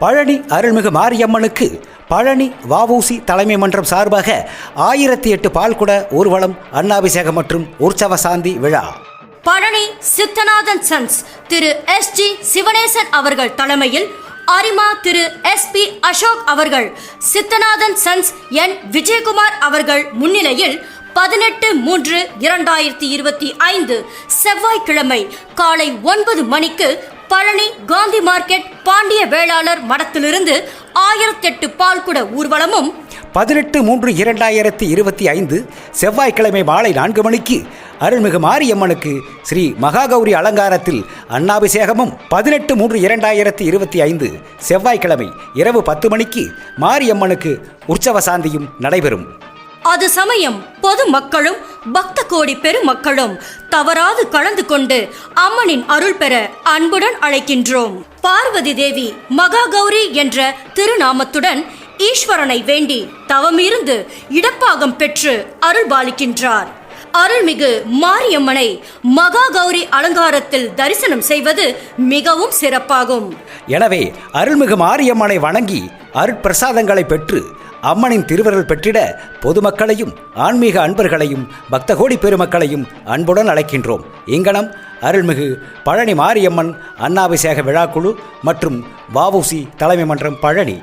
பழனி அருள்மிகு மாரியம்மனுக்கு பழனி வஉசி தலைமை மன்றம் சார்பாக ஆயிரத்தி எட்டு பால்குட ஊர்வலம் அன்னாபிஷேகம் மற்றும் உற்சவ சாந்தி விழா. Palani Siddhanathan sons Thiru S G Sivanesan அவர்கள் தலைமையில் அரிமா திரு எஸ் பி அசோக் அவர்கள் சித்தநாதன் சன்ஸ் என் விஜயகுமார் அவர்கள் முன்னிலையில் பதினெட்டு மூன்று இரண்டாயிரத்தி இருபத்தி ஐந்து செவ்வாய்க்கிழமை காலை ஒன்பது மணிக்கு பழனி காந்தி மார்க்கெட் பாண்டிய வேளாளர் மடத்திலிருந்து ஆயிரத்தெட்டு பால்குட ஊர்வலமும் பதினெட்டு மூன்று இரண்டாயிரத்தி இருபத்தி ஐந்து செவ்வாய்க்கிழமை மாலை நான்கு மணிக்கு அருள்மிகு மாரியம்மனுக்கு ஸ்ரீ மகாகௌரி அலங்காரத்தில் அன்னாபிஷேகமும் பதினெட்டு மூன்று இரண்டாயிரத்தி இருபத்தி ஐந்து செவ்வாய்க்கிழமை இரவு பத்து மணிக்கு மாரியம்மனுக்கு உற்சவ சாந்தியும் நடைபெறும். அது சமயம் பொது மக்களும் பக்த கோடி பெருமக்களும் தவறாது கலந்து கொண்டு அம்மனின் அருள் பெற அன்புடன் அழைக்கின்றோம். பார்வதி தேவி மகாகௌரி என்ற திருநாமத்துடன் ஈஸ்வரனை வேண்டி தவமிருந்து இடப்பாகம் பெற்று அருள் பாலிக்கின்றார் அருள்மிகு மாரியம்மனை மகாகௌரி அலங்காரத்தில் தரிசனம் செய்வது மிகவும் சிறப்பாகும். எனவே அருள்மிகு மாரியம்மனை வணங்கி அருட்பிரசாதங்களை பெற்று அம்மனின் திருவருள் பெற்றிட பொதுமக்களையும் ஆன்மீக அன்பர்களையும் பக்தகோடி பெருமக்களையும் அன்புடன் அழைக்கின்றோம். இங்கனம் அருள்மிகு பழனி மாரியம்மன் அன்னாபிஷேக விழாக்குழு மற்றும் வஉசி தலைமை மன்றம் பழனி.